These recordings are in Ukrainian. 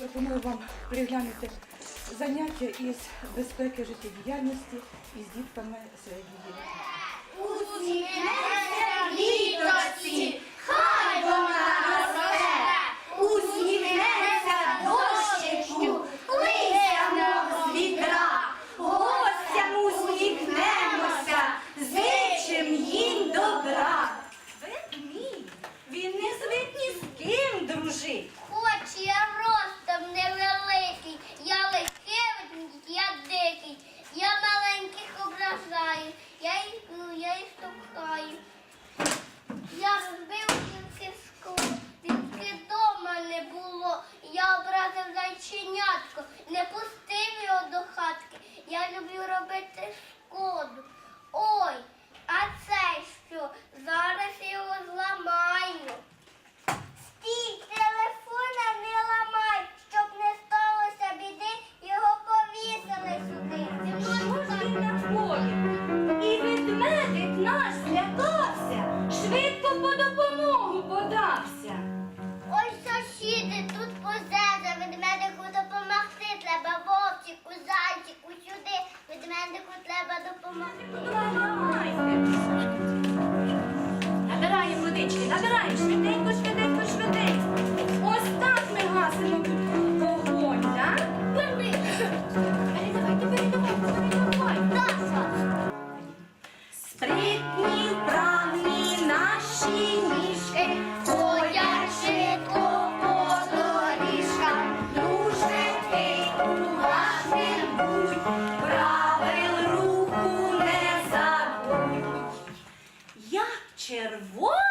пропоную вам приглянути заняття із безпеки життєдіяльності із дітками середньої. зайченятко, Спритні, вправні наші ніжки, швидко по доріжкам, дуже ти уважним будь, правил руку не забудь. Як червоне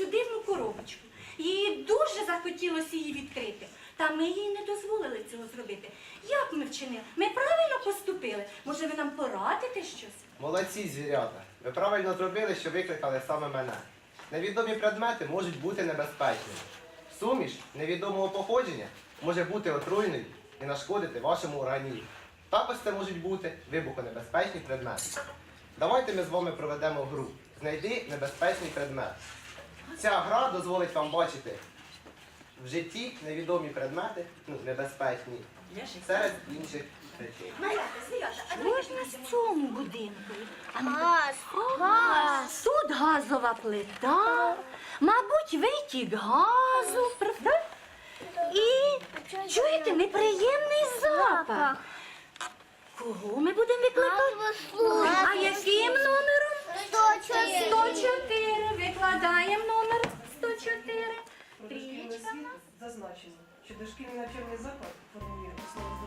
цю дивну коробочку. Їй дуже захотілося її відкрити. Та ми їй не дозволили цього зробити. Як ми вчинили? Ми правильно поступили. Може, ви нам порадите щось? Молодці, звірята. Ви правильно зробили, що викликали саме мене. Невідомі предмети можуть бути небезпечними. Суміш невідомого походження може бути отруйною і нашкодити вашому організму. Також це можуть бути вибухонебезпечні предмети. Давайте ми з вами проведемо гру. Знайди небезпечний предмет. Ця гра дозволить вам бачити в житті невідомі предмети, ну, небезпечні, серед інших речей. Можна в цьому будинку. Газ, Газ. Тут газова плита, мабуть, витік газу, правда? І чуєте неприємний запах. Кого ми будемо викликати? А яким номером? 104. 104. зазначено, що дошкільний навчальний заклад формує основу